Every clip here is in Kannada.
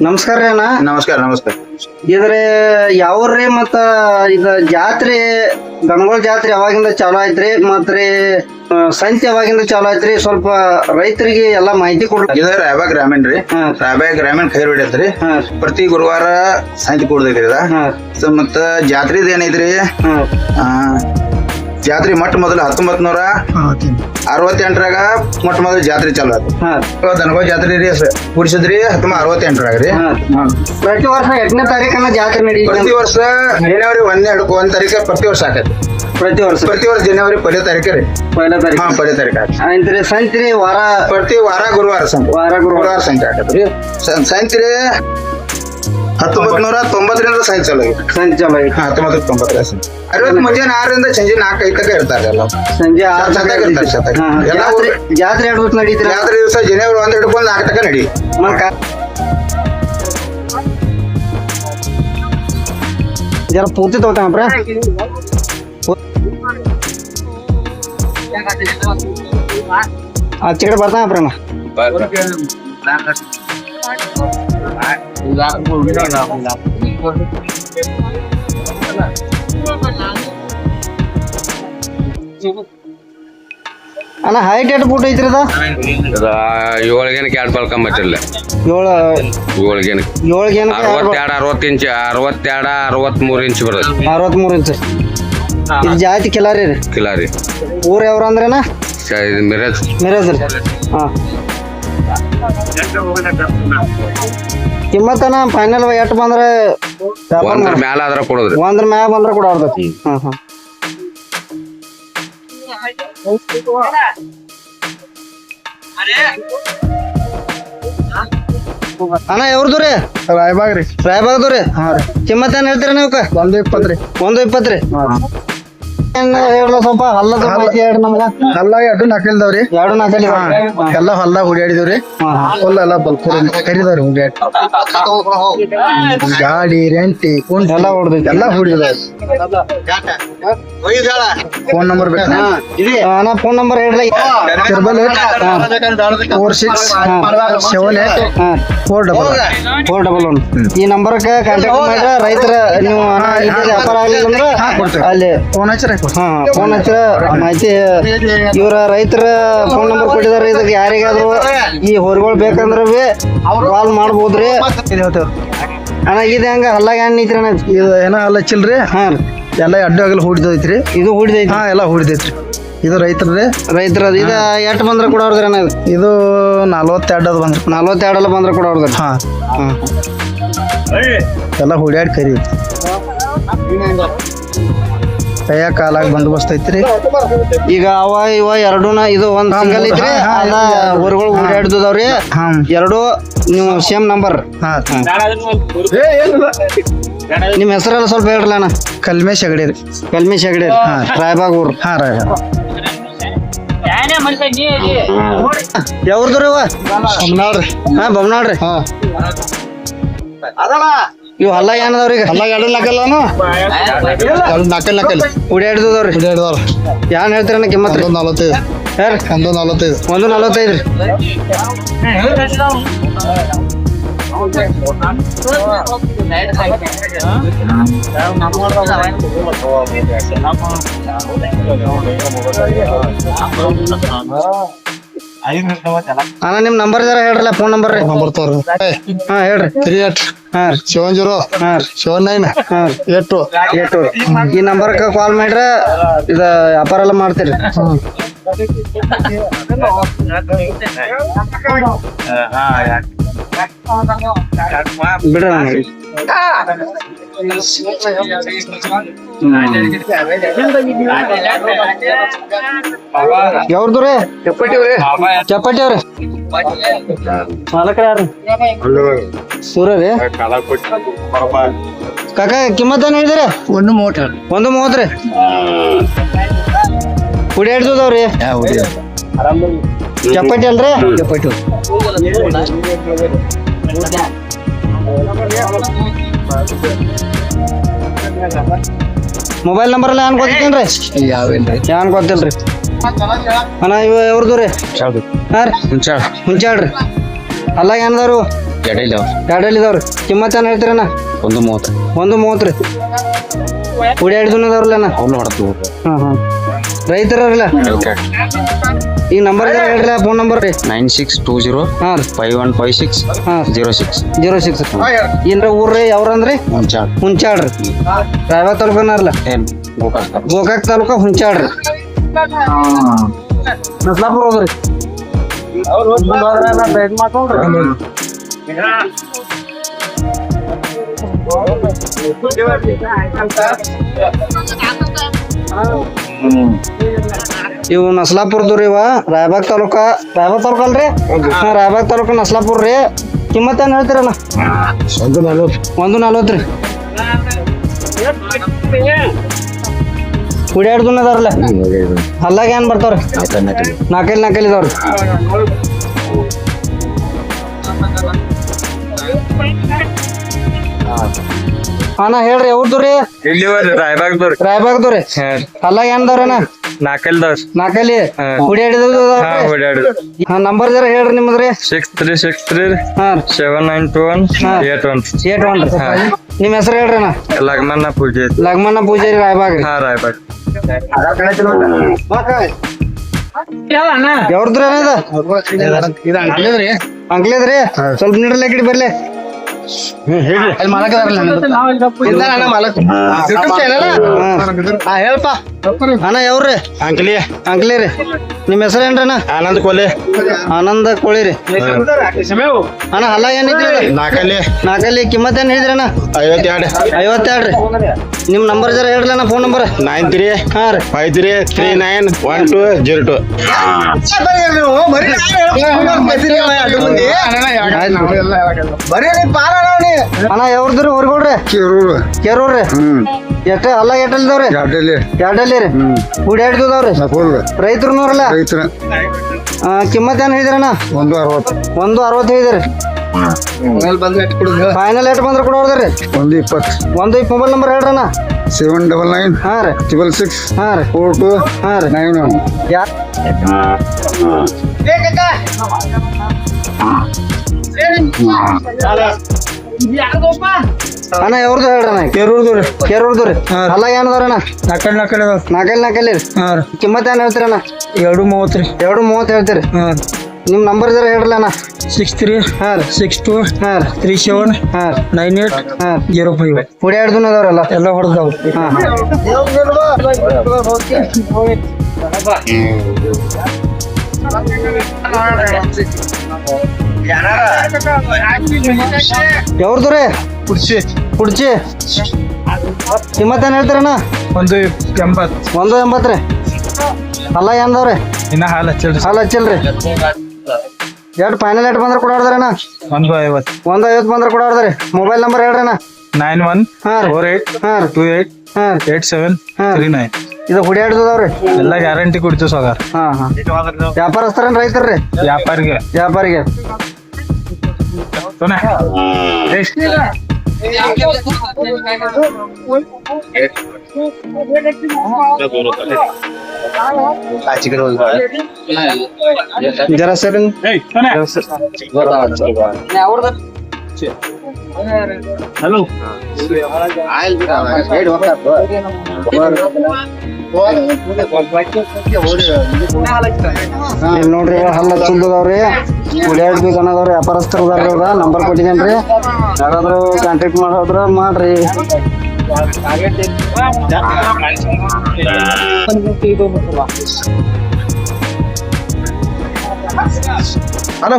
ನಮಸ್ಕಾರ ರೀ ಅಣ್ಣ. ನಮಸ್ಕಾರ ನಮಸ್ಕಾರ. ಇದ್ರೆ ಯಾವ್ರಿ ಮತ್ತ ಇದ ಜಾತ್ರೆ ದನಗಳ ಜಾತ್ರೆ ಯಾವಾಗಿಂದ ಚಾಲು ಆಯ್ತ್ರಿ? ಮತ್ರಿ ಆ, ಸಂತೆ ಯಾವಾಗಿಂದ ಚಾಲು ಆಯ್ತ್ರಿ? ಸ್ವಲ್ಪ ರೈತರಿಗೆ ಎಲ್ಲಾ ಮಾಹಿತಿ ಕೊಡ್ರಿ. ಇದು ರಾಯಬಾಗ್ ಗ್ರಾಮೀಣ ರೀ. ಹಾ. ರಾಯಬಾಗ್ ಗ್ರಾಮೀಣ ಹೊಡಿಯತ್ರಿ ಹಾ. ಪ್ರತಿ ಗುರುವಾರ ಸಂತೆ ಕೊಡ್ದೈತ್ರಿ ಇದ. ಹಾ. ಸೊ ಮತ್ತ ಜಾತ್ರೆದ ಏನೈತ್ರಿ? ಹಾ. ಆ, ಜಾತ್ರೆ ಮೊಟ್ಟ ಮೊದಲು ಹತ್ತೊಂಬತ್ ನೂರ ಅರವತ್ತೆಂಟರಾಗ ಮೊಟ್ಟ ಮೊದಲು ಜಾತ್ರೆ ಚಾಲು ಆಯ್ತು ದನಗೋ ಜಾತ್ರೆ ರೀ ಕೂಡಿಸಿದ್ರಿ ಹತ್ತೊಂಬ ಅರವತ್ತೆಂಟರಾಗ ರೀ. ಹಾ. ಪ್ರತಿ ವರ್ಷ ಎಂಟನೇ ತಾರೀಕನ್ನ ಜಾತ್ರೆ ಪ್ರತಿ ವರ್ಷ ಜನವರಿ ಒಂದನೇ ಹಿಡ್ಕೊ ಒಂದ್ ತಾರೀಕ ಪ್ರತಿ ವರ್ಷ ಆಕೈತಿ. ಪ್ರತಿ ವರ್ಷ? ಪ್ರತಿ ವರ್ಷ ಜನವರಿ ಪದೇ ತಾರೀಕ ರೀ. ಹಾ ತಾರೀಕು ಪದೇ ತಾರೀಕ ಆಯ್ತು ಸಂತ್ರಿ ವಾರ ಪ್ರತಿ ವಾರ ಗುರುವಾರ ಸಂತೆ ವಾರ ಗುರುವಾರ. ಸಂತೆ ಆಕೈತಿ ರೀ. ಸಂತೆ ರೀ ಹತ್ತೊಂಬತ್ ನೂರ ತೊಂಬತ್ತರಿಂದ ಸಂತೆ ಚಾಲು ಆಗೈತಿ ಸಂಜೆ ಚಾಲು ಹಾ ಹತ್ತೊಂಬತ್ತು ತೊಂಬತ್ತರ ಅರವತ್ತು ಮುಂಜಾನೆ ಆರರಿಂದ ಸಂಜೆ ನಾಲ್ಕು ಐದು ತನಕ ಇರ್ತಾರೆ ಎಲ್ಲ. ಸಂಜೆ ಆರು ಸತ್ತಾಗ ಇರ್ತಾರೆ, ಶತಕ. ಹಾ, ಎಲ್ಲ ಜಾತ್ರೆ ಜಾತ್ರೆ ಎರಡು ಹೊತ್ತು ನಡೀತ್ರಿ? ಜಾತ್ರೆ ದಿವಸ ಜನವರಿ ಒಂದ್ ಹಿಡ್ಕೊಂಡು ನಾಲ್ಕು ತನಕ ನಡಿ. ಜರ ಪೂರ್ತಿ ತಗೋತಾನಪ್ರ ಅಣ್ಣ ಅಣ್ಣ ಹೈಟ್ ಎಷ್ಟು ಫುಟ್ ಐತ್ರಿ ಅದ ಏಳ್ಗೇನಕ್ಕೆ ಎರಡು ಏಳು ಏಳ್ಗೇನಕ್ಕೆ ಅರವತ್ತೆರಡು ಅರವತ್ತು ಇಂಚ್ ಅರವತ್ತೆರಡು ಅರವತ್ಮೂರು ಇಂಚ್ ಬರ್ತದೆ. ಅರವತ್ಮೂರು ಇಂಚ್. ಇದು ಜಾತಿ ಕಿಲಾರಿ ರೀ? ಕಿಲಾರಿ. ಊರ್ ಯಾವ್ರ ಅಂದ್ರೇನ ಮಿರಜ್ ರೀ. ಹಾಂ. ಕಿಮ್ಮತ್ತನ? ಫೈನಲ್ ಎಷ್ಟು ಬಂದ್ರೆ ಒಂದ್ರ ಮ್ಯಾಲ ಆದ್ರ ಕೊಡೋದ್ರಿ. ಒಂದ್ರ ಮ್ಯಾಲ ಬಂದ್ರೆ ಕೂಡ ಆಡ್ತೈತಿ ಹಾಂ ಹಾಂ ಅಣ್ಣ ಎವ್ರದ್ದು ರೀ? ರಾಯಬಾಗ್ ರೀ. ರಾಯಬಾಗ್ದು ರೀ? ಹಾ ರೀ. ಕಿಮ್ಮತ್ ಏನ್ ಹೇಳ್ತೀರಿ ನೀವು ಒಂದು ಇಪ್ಪತ್ತು ರೀ. ಒಂದು ಇಪ್ಪತ್ತು ರೀ? ಹೇಳ್ಲ ಸ್ವಲ್ಪ ಹೇಳ್ರಿ ನಮ್ಗ. ಎರಡು ಎರಡು ನಾಲ್ಕಲ್ಲಿ ಎಲ್ಲ ಹೊಲ್ದಾಗ ಹುಡ್ಯಾಡಿದವ್ರಿ. ಹೊಲ ಎಲ್ಲ ಕರಿದವ್ರಿ ಗಾಡಿ ರೆಂಟಿ ಕುಂಟ ಎಲ್ಲ ಹೊಡ್ದೈತಿ ಎಲ್ಲ ಹುಡಿದವ್ರಿ ಫೋನ್ ನಂಬರ್ ಬೇಕಾ? ಫೋನ್ ನಂಬರ್ ಹೇಳ್ರಿ triple eight four six seven eight four double four double one ಈ ನಂಬರ್ಗೆ ಕಾಂಟ್ಯಾಕ್ಟ್ ಮಾಡಿದ್ರೆ ರೈತರ ನೀವು ಹಣ ಇದ್ದಿದ್ದು ವ್ಯಾಪಾರ ಆಗಲಿಲ್ಲ ಅಂದ್ರೆ ಅಲ್ಲಿ ಫೋನ್ ಹಾ ಫೋನ್ ಹಚ್ಚಿರ ಮಾಹಿತಿ ಇವರ ರೈತರ ಫೋನ್ ನಂಬರ್ ಕೊಟ್ಟಿದ್ದಾರೆ. ಇದಕ್ಕೆ ಯಾರಿಗಾದ್ರು ಈ ಹೊರಗಳು ಬೇಕಂದ್ರೆ ಬಿ ಕಾಲ್ ಮಾಡ್ಬೋದ್ರಿ. ಅಣ್ಣ ಇದು ಹೆಂಗ? ಹಲ್ಲಾಗ ಐತ್ರಿ ಅಣ್ಣ? ಇದು ಏನೋ ಅಲ್ಲ ಚಿಲ್ರಿ? ಹಾಂ ರೀ. ಎಲ್ಲ ಅಡ್ಡು ಆಗಲ್ಲ ಹುಡಿದೈತ್ರಿ. ಇದು ಹೂಡಿದೈತಿ ಹಾ ಎಲ್ಲ ಹೂಡಿದೈತ್ರಿ. ಇದು ರೈತರ್ರಿ. ರೈತರ ಇದು ಎಷ್ಟು ಬಂದ್ರೆ ಕೂಡ ಅಣ್ಣ ಇದು? ನಲ್ವತ್ತೆರಡು ಅದು ಬಂದ್ರಿ. ನಲ್ವತ್ತೆರಡಲ್ಲ ಬಂದ್ರೆ ಕೊಡೋರ್ದ್ರಿ ಹಾ. ಹಾಂ. ಎಲ್ಲ ಹುಡ್ಯಾಡಿ ಕರಿ ಕೈಯಾಗ ಕಾಲಾಗ ಬಂದೋಬಸ್ತ್ ಐತ್ರಿ ಈಗ ಅವ ಇವ ಎರಡೂನ ಇದು ಒಂದ್ ಹಾ, ಸಿಂಗಲ್ ಐತ್ರಿ ಅದ ಊರುಗಳು. ಓಡಾಡ್ದವ್ರಿ ಹಾ. ಎರಡು ನೀವು ಸೇಮ್ ನಂಬರ್ ಹಾ. ನಿಮ್ಮ ಹೆಸರೆಲ್ಲ ಸ್ವಲ್ಪ ಹೇಳ್ರಲ್ಲ ಅಣ್ಣ. ಕಲ್ಮೇಶ್ ಹೆಗಡೆ ರೀ. ಕಲ್ಮೇಶ್ ಹೆಗಡೆ ರಾಯಬಾಗ್ ಊರು ಹಾ ರಾಯಬಾಗ್. ಯಾವ್ರದ್ರಿ ರೀ. ಅವ್ರಿ ಹಾ ಬಮ್ನಾಳ್ರಿ ಹಾ. ಇವ್ ಹಲ್ಲ ಏನದವ್ರಿ ಈಗ? ಎಲ್ಲ ಎರಡು ನಾಲ್ಕಲ್ಲನು ಎರಡು ನಾಲ್ಕಲ್ ನಾಲ್ಕಲ್ ಓಡಾಡ್ದವ್ರಿ ಹುಡ್ಯಾಡ್ದವ್ರ ಯಾನ್ ಹೇಳ್ತೀರಣ್ಣ ಕಿಮ್ಮತ್ ರೀ? ಒಂದು ನಲವತ್ತೈದು. ಯಾರು? ಒಂದು ನಲವತ್ತೈದು. ಒಂದು ನಲವತ್ತೈದು ರೀ. ಅಣ್ಣ ನಿಮ್ ನಂಬರ್ ಜರ ಹೇಳ್ರಲ್ಲ ಫೋನ್ ನಂಬರ್ ರೀ. ನಂಬರ್ ತೋರಿ ಹಾ ಹೇಳ್ರಿ. ತ್ರೀ ಏಟ್ ಹಾ ರೀ. ಸೆವೆನ್ ಜೀರೋ ಹಾ ರೀ. ಸೆವೆನ್ ನೈನ್ ಹಾ ರೀ. Eight two. ಏಟು ಈ ನಂಬರ್ಗೆ ಕಾಲ್ ಮಾಡ್ರೆ ಇದ ವ್ಯಾಪಾರ ಎಲ್ಲ ಮಾಡ್ತೀರಿ. ಹಾ. ಯಾವ್ದು ರೀ ಅವ್ರಿ ಮಾಲಕರ ರೀ ಕಾಕ ಕಿಮ್ಮತ್ ಏನ್ ಹೇಳಿದಿರಿ? ಒಂದು ಮೂವತ್ತು ಒಂದು ಮೂವತ್ತು ರೀ? ಹುಡಿ ಹಿಡ್ದವ್ರಿ ಚಪಾಟಿ ಅಲ್ರಿ? ಚಪಾಟಿ ಮೊಬೈಲ್ ನಂಬರ್ ಎಲ್ಲ ಏನ್ ಗೊತ್ತೇನ್ರಿ ಯಾವೇನ್ರಿ? ಏನ್ ಗೊತ್ತಿಲ್ರಿ? ಅಣ್ಣ ಇವ ಯಾವ್ದು ರೀ? ಹಾ ರೀ? ಮುಂಚೆ ಮುಂಚಾಳ್ರಿ ಅಲ್ಲ ಏನದವ್ರು? ಎರಡಲ್ಲಿ ಇದಾವ್ರಿ ಕಿಮ್ಮತ್ ಏನ್ ಹೇಳ್ತೀರಣ್ಣ? ಒಂದು ಮೂವತ್ತು. ಒಂದು ಮೂವತ್ತು ರೀ. ಉಡಿ ಎರಡು ಹ್ಮ್ ಅವ್ನು ಹೊಡ್ತು ಹಾಂ ಹಾಂ. ರೈತರಲ್ಲ ಈ ನಂಬರ್ ಹೇಳ್ರಿ ಫೋನ್ ನಂಬರ್ ರೀ ನೈನ್ ಸಿಕ್ಸ್ ಟೂ ಜೀರೋ ಹಾಂ ರೀ. ಫೈವ್ ಒನ್ ಫೈವ್ ಸಿಕ್ಸ್ ಹಾಂ ಜೀರೋ ಸಿಕ್ಸ್. Zero six. ಏನ್ರ ಊರ್ರಿ ಯಾವ್ರಂದ್ರಿ? ಹುಂಚಾಡ್ ಹುಂಚಾಡ್ರಿ ರಾಯಬಾಗ್ ತಾಲೂಕನರ್ಲ ಏನು ಗೋಕಾಕ್ ಗೋಕಾಕ್ ತಾಲೂಕ ಹುಂಚಾಡ್ರಿ ನಸ್ಲಾಪುರ ಹೋದ್ರಿ. ಇವು ನಸ್ಲಾಪುರದು ರೀ ಇವ. ರಾಯಬಾಗ್ ತಾಲೂಕ. ರಾಯಬಾಗ್ ತಾಲೂಕ ಅಲ್ರಿ? ಹಾ ರಾಯಬಾಗ್ ತಾಲೂಕ ನಸ್ಲಾಪುರ ರೀ. ಕಿಮ್ಮತ್ ಏನ್ ಹೇಳ್ತೀರಲ್ಲ ಒಂದು ನಲ್ವತ್ತು. ಒಂದು ನಲ್ವತ್ತು ರೀ. ಕುಡಿಯಾಡ್ದು ಅದಾರಲ್ಲ? ಹಲ್ಲಾಗ ಏನ್ ಬರ್ತಾವ್ರಿ? ನಾಲ್ಕೈಲ್ ನಾಲ್ಕೈಲ್ ಇದಾವ್ರಿ. ಅಣ್ಣ ಹೇಳ್ರಿ ಯಾವ್ದು ರೀ ಇಲ್ಲಿ ರಾಯಬಾಗ್ದವ್ರಿ ರಾಯಬಾಗ್ದು ಅಲ್ಲ ಹಲ್ಲಾಗ ಏನ್ ಅದಾವ್ರಣ್ಣ ನಾಲ್ಕಲ್ದವ್ರಿ ಓಡಾಡು ಹಾ. ನಂಬರ್ ಜರ ಹೇಳ್ರಿ ನಿಮ್ಮದ್ರಿ ಸಿಕ್ಸ್ ತ್ರೀ ಸಿಕ್ಸ್ ತ್ರೀ ಹಾ. ರೀ seven nine two one. Eight one. Eight one ನಿಮ್ ನಿಮ್ಮ ಹೆಸರು ಹೇಳ್ರಿ ಅಣ್ಣ. ಲಗ್ಮನ್ನ ಪೂಜೆ ಲಗ್ಮನ್ನ ಪೂಜೆ ರಾಯಬಾಗ್ ರೀ. ಹಾ ರಾಯಬಾಗ್. ಯಾವ್ದ್ರಿ ಅಣ್ಣ ಇದು? ಅಂಕ್ಲೇದ್ರಿ ಸ್ವಲ್ಪ ಕಿಡಿ ಬರ್ಲಿ ಹೇಳಪ್ಪ. ಅಣ್ಣ ಯಾವ್ರಿ ಅಂಕಲಿ. ಅಂಕಲಿ ರೀ. ನಿಮ್ಮ ಹೆಸರು ಏನ್ರಿ ಅಣ್ಣ? ಆನಂದ್ ಕೊಲೆ. ಆನಂದ ಕೋಳಿ ರೀ. ಅಣ್ಣ ಅಲ್ಲ ಏನಿದ್ರಿ ನಾಲ್ಕಲ್ಲಿ ನಾಲ್ಕಲ್ಲಿ ಕಿಮ್ಮತ್ ಏನ್ ಹೇಳಿದ್ರಿ ಅಣ್ಣ? ಐವತ್ತೆರಡು. ಐವತ್ತೆರಡು ರೀ. ನಿಮ್ಮ ನಂಬರ್ ಜರ ಹೇಳ್ರಿ ಅಣ್ಣ ಫೋನ್ ನಂಬರ್ ನೈನ್ ತ್ರೀ ಹಾಂ ರೀ. Five three three nine one two zero two. ಅಣ್ಣ ಯಾವ್ದ್ರಿ ಹೊರಗೋಡ್ರಿ ಕೇರೂರ್. ರೀ ಎಷ್ಟ ಅಲ್ಲ ಎಟ್ಟಲ್ದವ್ರಿ ಎರಡಲ್ಲಿ ರೀ? ಗುಡಿ ಹಿಡ್ದವ್ರಿ ರೈತರು. ನೋಡ್ರಲ್ಲ ಕಿಮ್ಮತ್ ಏನ್ ಹೇಳಿದ್ರಣ್ಣ ಒಂದು ಅರವತ್ತು. ಒಂದು ಅರವತ್ತು ಹೇಳಿದ್ರಿ. ಫೈನಲ್ ಎಟ್ ಬಂದ್ರೆ ಕೊಡೋದ್ರಿ ಒಂದು ಇಪ್ಪತ್ತು. ಒಂದು ಇಪ್ಪ ಮೊಬೈಲ್ ನಂಬರ್ ಹೇಳ್ರಣ್ಣ ಸೆವೆನ್ ಡಬಲ್ ನೈನ್. ಹಾಂ ರೀ. Triple six. ಹಾಂ ರೀ. ಫೋರ್ ಟು ಹಾಂ ರೀ. Nine one. ಯಾ ಅಣ್ಣ ಯಾವ್ದು ಹೇಳ್ರಣ್ಣ ಕೇರೂರ್ದು ರೀ. ಕೇರೂರ್ದು ರೀ. ಅಲ್ಲ ಏನದವ್ರಣ್ಣ ನಾಲ್ಕಲ್ಲಿ ನಾಲ್ಕಲ್ಲಿ ನಾಲ್ಕಲ್ಲಿ ನಾಲ್ಕಲ್ಲಿ ರೀ. ಹಾಂ ಕಿಮ್ಮತ್ ಏನ್ ಹೇಳ್ತೀರಣ್ಣ ಎರಡು ಮೂವತ್ತು ರೀ. ಎರಡು ಮೂವತ್ತು ಹೇಳ್ತೀರಿ. ಹಾಂ ನಿಮ್ಮ ನಂಬರ್ ಇದ್ರೆ ಹೇಳ್ರಲ್ಲ ಅಣ್ಣ. ಸಿಕ್ಸ್ ತ್ರೀ ಹಾಂ ಸಿಕ್ಸ್ ಟು ಹಾಂ ತ್ರೀ ಸೆವೆನ್ ಹಾಂ ನೈನ್ ಏಟ್ ಹಾಂ ಜೀರೋ ಫೈವ್ ಗುಡಿ ಹಿಡ್ದು ಅದಾವ್ರಲ್ಲ ಎಲ್ಲ ಹೊಡೆದವು. ಹಾಂ. ಯಾವ್ದು ರೀ ಕುಡ್ಚಿ. ಕುಡ್ಚಿ. ಕಿಮ್ಮತ್ ಏನ್ ಹೇಳ್ತೀರಣ್ಣ? ಒಂದು ಎಂಬತ್ತು. ಒಂದು ಎಂಬತ್ತು ರೀ ಅಲ್ಲ ಏನದವ್ರಿ? ಇನ್ನ ಹಾಲು ಹಚ್ಚಲ್ರಿ. ಹಾಲು ಹಚ್ಚಿಲ್ರಿ. ಎರಡು ಫೈನಲ್ ಎಟ್ ಬಂದ್ರೆ ಕೊಡೋದ್ರಣ್ಣ ಒಂದು ಐವತ್ತು. ಒಂದು ಐವತ್ತು ಬಂದ್ರೆ ಕೊಡೋದ್ರಿ ಮೊಬೈಲ್ ನಂಬರ್ ಹೇಳ್ರಣ್ಣ. ನೈನ್ ಒನ್ ಹಾಂ ಫೋರ್ ಏಟ್ ಹಾಂ ಟೂ ಏಟ್ ಹಾಂ ಏಟ್ ಸೆವೆನ್ ಹಾಂ ತ್ರೀ ನೈನ್ ಇದು ಹುಡಿಯಾಡ್ದವ್ರಿ ಎಲ್ಲ ಗ್ಯಾರಂಟಿ ಕೊಡ್ತೀವಿ ಸಾಗಾರ. ಹಾಂ ಹಾಂ. ವ್ಯಾಪಾರಸ್ಥರೇನು ರೈತರ್ರಿ? ವ್ಯಾಪಾರಿಗೆ. ವ್ಯಾಪಾರಿಗೆ. ಸೋನೆ ಎಷ್ಟು ಜರ ಸರ್ ಏಯ್ ಸೋನೆ ಹಲೋ ಇಲ್ಲಿ ನೋಡ್ರಿ ಹಲ್ಲ ಹಚ್ಚಲ್ದವ್ರಿ ಹುಡಿಯಾಡ್ ಬೇಕು ಅನ್ನೋದವ್ರಿ ವ್ಯಾಪಾರಸ್ಥರು ಅದಾರ್ರಿ ಇವಾಗ ನಂಬರ್ ಕೊಟ್ಟಿದ್ದೇನ್ರಿ ಯಾರಾದ್ರೂ ಕಾಂಟ್ಯಾಕ್ಟ್ ಮಾಡೋದ್ರ ಮಾಡ್ರಿ ಹಲೋ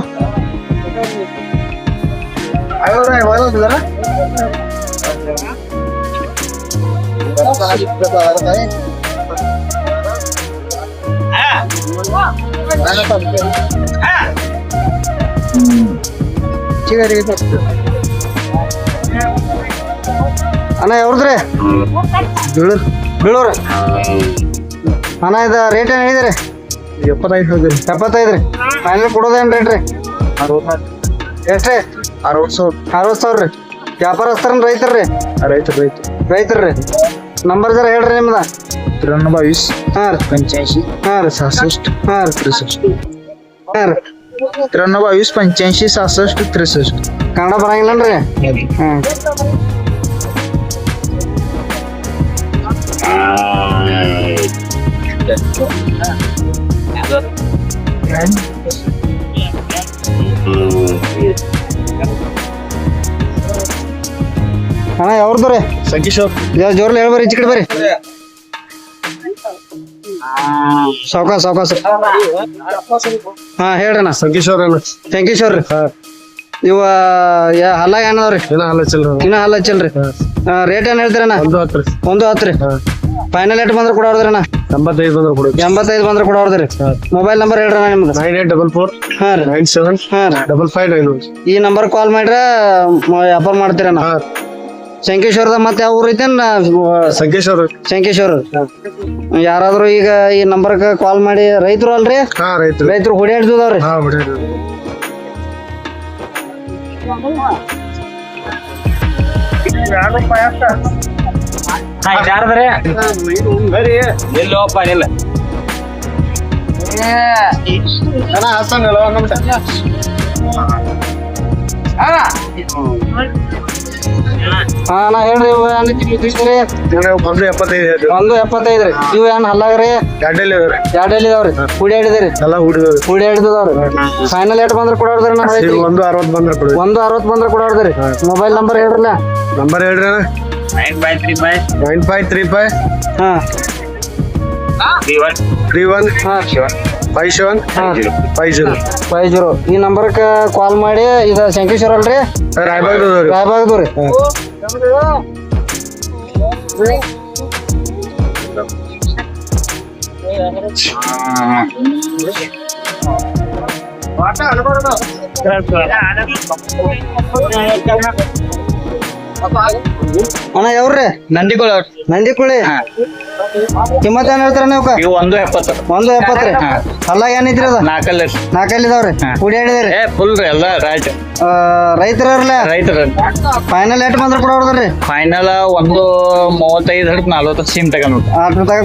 ಅಣ್ಣ ಯಾವ್ದ್ರಿ? ಬೀಳೂರು. ಬೀಳೂರು. ಅಣ್ಣ ಇದು ರೇಟ್ ಏನು ಹೇಳಿದ್ರಿ? ಎಪ್ಪತ್ತೈದು ಹೋದ್ರಿ ಎಪ್ಪತ್ತೈದು ರೀ. ಫೈನಲ್ ಕೊಡೋದೇನು ರೇಟ್ ರೀ? ಎಷ್ಟ್ರಿ ಅರವತ್ತು ಸಾವಿರ. ಅರವತ್ತು ಸಾವಿರ ರೀ. ವ್ಯಾಪಾರಸ್ಥರನ್ ರೈತರು ರೀ? ರೈತ ರೈತ ರೈತರು ರೀ. ನಂಬರ್ ಜರ ಹೇಳ್ರಿ ನಿಮ್ದ. ತಿರನ್ನ ಬಾಯಿಸ್ ಹಾಂ ರೀ. ಪಂಚಾಯಿಸಿ ಹಾಂ ರೀ. ಸಾಸಷ್ಟು. ಹಾಂ ರೀ. ತ್ರಿಸಷ್ಟು. ಹಾಂ ರೀ. त्र्याण्णव बावीस पंच्याऐंशी सहासष्ट त्रेसष्ट ಕನ್ನಡ ಬರಂಗಿಲ್ಲನ್ರಿ ಹ್ಮ್ ಅಣ್ಣ ಯಾವ್ದು ರೀ संकेश ಜೋರ್ಲಿ ಹೇಳ್ಬರಿ ಈಚೆ ಕಡೆ ಬರ್ರಿ ಸಾವ್ಕಾಸ್ ಸಾವ್ಕಾಸ್ ಹಾ ಹೇಳ್ರಣ್ಣ. ಸಂಕೇಶ್ ಅವ್ರಣ್ಣ ಥ್ಯಾಂಕೀಶ್ ಅವ್ರಿ ಇವ ಯಾ- ಹಲ್ಲ ಏನವ್ರಿ? ಏನ ಹಲ್ಲ ಚಿಲ್ರಿ ಇನ್ನ ಹಲ್ಲ ಹಚ್ಚಿಲ್ರಿ ರೇಟ್ ಏನ್ ಹೇಳ್ತೀರಣ್ಣ? ಒಂದು ಹತ್ತು ರೀ. ಒಂದು ಹತ್ತು ರೀ. ಫೈನಲ್ ಏಟ್ ಬಂದ್ರೆ ಕೂಡ ಹೊಡೆದ್ರಣ್ಣ? ಎಂಬತ್ತೈದು ಬಂದ್ರೆ ಕೊಡಿ ಎಂಬತ್ತೈದು ಬಂದ್ರೆ ಕೂಡ ಹೊಡೆದ್ರಿ. ಮೊಬೈಲ್ ನಂಬರ್ ಹೇಳ್ರಣ್ಣ ನಿಮ್ದು. ನೈನ್ ಏಟ್ ಡಬಲ್ ಫೋರ್ ಹಾ ರೀ. ನೈನ್ ಸೆವೆನ್ ಹಾ ಡಬಲ್ ಫೈವ್ ನೈನ್ ಈ ನಂಬರ್ ಕಾಲ್ ಮಾಡ್ರೆ ಮ- ವ್ಯಾಪಾರ ಮಾಡ್ತೀರಣ್ಣ. ಹಾಂ. ಶಂಕೇಶ್ವರದ ಮತ್ತೆ ಯಾವ ಊರು ಐತೆ ಸಂಕೇಶ್ವರ ಅವರು ಶಂಕೇಶ್ವರ. ಯಾರಾದ್ರೂ ಈಗ ಈ ನಂಬರ್ಗೆ ಕಾಲ್ ಮಾಡಿ ರೈತರು ಅಲ್ರಿ? ಹಾ ರೈತರು. ರೈತರು ಹೊಡಿಯಾಡ್ದವ್ರಿ ಹಾ ಬಿಡಿ ಎಲ್ಲೋಪ್ಪ ಇಲ್ಲ ಹಾ. ನಾ ಹೇಳ್ರಿ ಇವು ಏನ್ ತಿಂತೀರಿ? ಒಂದು ಎಪ್ಪತ್ತೈದು ಹೇಳ್ತೀವಿ ಒಂದು ಎಪ್ಪತ್ತೈದು ರೀ. ಇವು ಏನ್ ಹಲ್ಲಾಗ್ರಿ ಗಡ್ಡೆಲಿ ಇದಾವೆ ಎರಡು ಇದಾವ್ರಿ. ಹುಡಿ ಹಿಡಿದ್ರಿ. ಎಲ್ಲ ಹುಡುಗರು ಹಿಡಿದವ್ರಿ ಫೈನಲ್ ಏಟ್ ಬಂದ್ರೆ ಒಂದು ಅರವತ್ತು ಬಂದ್ರೆ ಕೊಡಿ ಒಂದು ಅರವತ್ತು ಬಂದ್ರೆ ಮೊಬೈಲ್ ನಂಬರ್ ಹೇಳ್ರಲ್ಲ? ನಂಬರ್ ಹೇಳ್ರಿ nine five three five nine five three five ಹಾ. ತ್ರೀ ಒನ್ ತ್ರೀ ಒನ್ ಹಾ. ಫೈವ್ ಸೆವೆನ್ ಹಾ. Five zero. Five zero. ಈ ನಂಬರ್ಗೆ ಕಾಲ್ ಮಾಡಿ ಇದು ಶಂಕೇಶ್ವರ ಅಲ್ರಿ? ರಾಯಬಾಗ್ದವ್ರಿ ರಾಯಬಾಗ್ದು ರೀ ಅಣ್ಣ ಯಾವ್ರಿ ನಂದಿಗೋಳ ನಂದಿಕುಳಿ? ಕಿಮ್ಮತ್ ಏನ್ ಹೇಳ್ತಾರ ನೀವು ಇವು ಒಂದು ಎಪ್ಪತ್ತು. ಒಂದು ಎಪ್ಪತ್ತ್ರಿ ಅಲ್ಲ ಏನಿದ್ರಿ ಅದ? ನಾಲ್ಕಲ್ಲಿ ನಾಲ್ಕಲ್ಲಿ ಇದಾವ್ರಿ ಹುಡಿ ಹಿಡಿದ್ರಿ ಏ ಫುಲ್ ರೀ ಎಲ್ಲ ರೈಟ್ ರೈತರಲ್ಲ ರೈತರ. ಫೈನಲ್ ಎಟ್ ಬಂದ್ರೆ ಕೊಡೋದ್ರಿ ಫೈನಲ್ ಒಂದು ಮೂವತ್ತೈದು ಹಿಡಿದು ನಲ್ವತ್ತು ಸಿಮ್ ತಗೊಂಡು ಆಟೋ ತಗ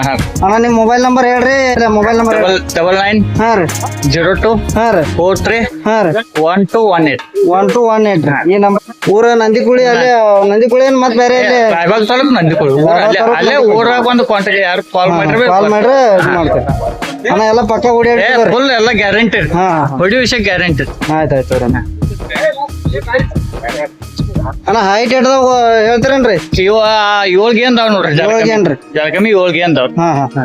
ಹಾ. ಅಣ್ಣ ನಿಮ್ ಮೊಬೈಲ್ ನಂಬರ್ ಹೇಳ್ರಿ. Mobile number double double nine ಹಾ ರೀ. ಜೀರೋ ಟು ಹಾ ರೀ. ಫೋರ್ ತ್ರೀ ಹಾ ರೀ. One two one eight one two one eight ಈ ನಂಬರ್ ಊರ ನಂದಿಕುಳಿ ಅಲ್ಲೇ ನಂದಿಕುಳಿ ಏನ್ ಮತ್ ಬೇರೆ ಇಲ್ಲಿ? ರಾಯಬಾಗ್ ತಾಲೂಕು ನಂದಿಕೋಳು. ಊರ ಅಲ್ಲೇ ಅಲ್ಲೇ ಊರಾಗ ಒಂದು ಕಾಂಟ್ಯಾಕ್ಟ್ ಯಾರು ಕಾಲ್ ಮಾಡ್ರಿ ಕಾಲ್ ಮಾಡ್ರೆ ಇದ್ ಅಣ್ಣ ಎಲ್ಲ ಪಕ್ಕ ಫುಲ್ ಎಲ್ಲ ಗ್ಯಾರಂಟಿ ಹಾ ಹೊಡಿ ವಿಷಯ ಗ್ಯಾರಂಟಿ ಆಯ್ತು ಆಯ್ತು ಅಣ್ಣ. ಅಣ್ಣ ಹೈಟ್ ಹಿಡ್ದಾಗ ಹೇಳ್ತೀರೇನ್ರಿ? ಇವ ಏಳ್ಗೆ ಅಂದಾವ್ ನೋಡ್ರಿ. ಏಳ್ಗೆ ಏನ್ರಿ? ಜಳಕಮ್ಮಿ ಏಳ್ಗೆ ಅಂದಾವ್ ಹಾ ಹಾ.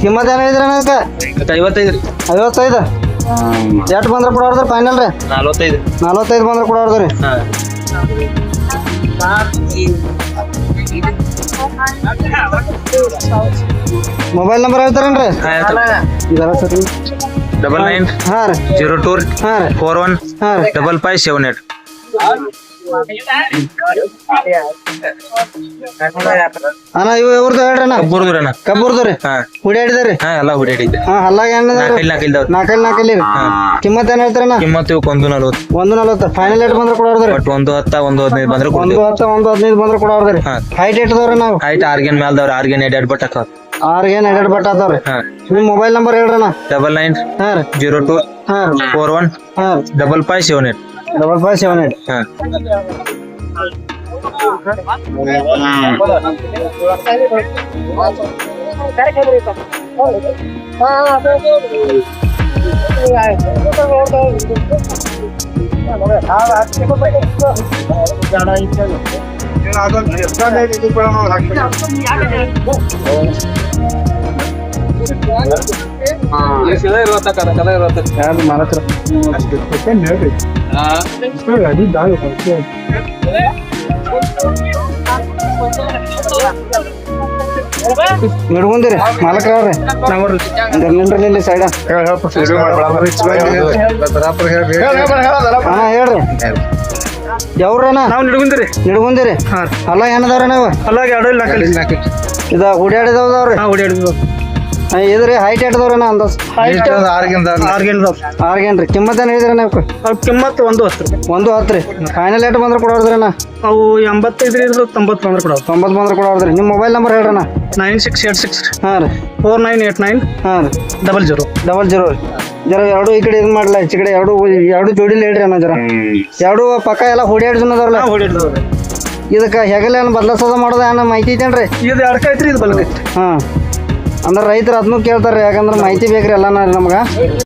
ಕಿಮ್ಮತ್ ಏನ ಇದ್ರ ಐವತ್ತೈದು ರೀ. ಐವತ್ತೈದು? ಎಷ್ಟು ಬಂದ್ರೆ ಕೊಡೋದ್ರಿ ಫೈನಲ್ ರೀ? ನಲ್ವತ್ತೈದು. ನಲವತ್ತೈದು ಬಂದ್ರೆ ಕೊಡೋದ್ರಿ ಮೊಬೈಲ್ ನಂಬರ್ ಹೇಳ್ತಾರೇನ್ರಿ ಸರಿ? ಡಬಲ್ ನೈನ್ ಹಾಂ ರೀ. ಜೀರೋ ಟೂ ಹಾಂ ರೀ. ಫೋರ್ ಒನ್ ಹಾಂ ರೀ. Double five seven eight. ಅಣ್ಣ ಇವು ಇವ್ರದ್ದು ಹೇಳ್ರಿ ಅಣ್ಣ. ಕಬ್ಬುರ್ದ್ರಣ್ಣ ಕಬ್ಬುರ್ದು ರೀ. ಹಾ. ಹುಡ್ಯಾಡಿದ್ರಿ ಹಾ ಎಲ್ಲ ಹುಡ್ಯಾಡಿದ್ದೆ. ಹಾ ಹಲ್ಲಾಗ ಏನ ನಾಲ್ಕೈದು ನಾಕಲ್ಲಿ ನಾಲ್ಕೈದು ನಾಲ್ಕಲ್ಲಿ ರೀ ಕಿಮ್ಮತ್ ಏನ್ ಹೇಳ್ತಾರಣ್ಣ? ಕಿಮ್ಮತ್ತು ಇವಕ್ಕೆ ಒಂದು ನಲ್ವತ್ತು. ಒಂದು ನಲವತ್ತು. ಫೈನಲ್ ಏಟ್ ಬಂದ್ರೆ ಕೊಡೋರ್ದ್ರಿ ಬಟ್ ಒಂದು ಹತ್ತ ಒಂದು ಹದಿನೈದು ಬಂದ್ರೆ ಒಂದು ಹತ್ತ ಒಂದು ಹದಿನೈದು ಬಂದ್ರೆ ಕೊಡೋರ್ದ್ರಿ. ಹೈಟ್ ದವರ ನಾವು. ಹೈಟ್ ಆರ್ಗೇನ್ ಮೇಲ್ದವ್ರು ಆರ್ಗೇನ್ ಎಡ್ ಬಟ್ ಹಾಕವ್ರು ಆರ್ಗೇನ್ ಎರಡೆರಡು ಬಟ್ ಆತಾವ್ರಿ ಹಾ. ನಿಮ್ mobile number ಹೇಳ್ರಣ್ಣ. Double nine zero two four one ಹಾ double five seven eight. Double five seven eight হ্যাঁ। থাকবে ಡಬಲ್ ಫೈವ್ ಸೆವೆನ್ ಏಟ್ ಹಾ ಯಾರು ಮಾಲಕ್ರ ನಿಡ್ಕೊಂದಿರಿ ಮಾಲಕ್ರ ಅವ್ರಿ. ನಿಲ್ರಿ ಇಲ್ಲಿ ಸೈಡ. ಹಾ ಹೇಳ್ರಿ. ಯಾವ್ರಣ್ಣ? ನಾವು ಅಲ್ಲ ಏನದಾರ ನಾವು ಅಲ್ಲ ಎರಡು ಇಲ್ಲ ಇದ ಇದ್ರಿ ಹೈಟ್ ಇಟ್ಟದವ್ರಣ್ಣ ಅಂದಾಜ್? ಆರ್ಗೇನ್ದವ್ರು ಆರ್ಗೇನ್ ರೀ ಕಿಮ್ಮತ್ ಏನ್ ಹೇಳಿದ್ರಿ ನಾವು? ಅವ್ ಕಿಮ್ಮತ್ತು ಒಂದು ಹತ್ತು ಒಂದು ಹತ್ತು ರೀ. ಫೈನಲ್ ಏಟ್ ಬಂದ್ರೆ ಕೊಡೋದ್ರಣ್ಣ ಅವು ಎಂಬತ್ತೈದರಿಂದ ತೊಂಬತ್ತು ಬಂದ್ರೆ ಕೊಡೋದು. ತೊಂಬತ್ತು ಬಂದ್ರೆ ಕೊಡೋದ್ರಿ ನಿಮ್ಮ ಮೊಬೈಲ್ ನಂಬರ್ ಹೇಳ್ರಣ್ಣ. ನೈನ್ ಸಿಕ್ಸ್ ಏಟ್ ಸಿಕ್ಸ್ ಹಾಂ ರೀ. ಫೋರ್ ನೈನ್ ಏಟ್ ನೈನ್ ಹಾಂ ರೀ. ಡಬಲ್ ಜೀರೋ ಡಬಲ್ ಜೀರೋ ರೀ. ಜರ ಎರಡು ಈ ಕಡೆ ಇದು ಮಾಡಲ್ಲ ಈ ಕಡೆ ಎರಡು ಎರಡು ಜೋಡಿಲಿ ಹೇಳ್ರಿ ಅಣ್ಣ ಜರ ಎರಡು ಪಕ್ಕ ಎಲ್ಲ ಹೊಡಿಯಾಡ್ ಜನದವ್ರಲ್ಲ ಹೊಡಿಡ್ದವ್ರು ಇದಕ್ಕೆ ಹೆಗಲೇನು ಬದಲಾಸೋದ ಮಾಡೋದ ಅಣ್ಣ ಮಾಹಿತಿ ಐತೇನ್ರಿ? ಇದು ಎಡಕ ಐತ್ರಿ ಇದು ಬಲಕ ಐತ್ರಿ. ಹಾಂ. ಅಂದ್ರೆ ರೈತರು ಅದನ್ನು ಕೇಳ್ತಾರೆ ಯಾಕಂದ್ರೆ ಮಾಹಿತಿ ಬೇಕ್ರಿ ಎಲ್ಲ ನಮ್ಗೆ.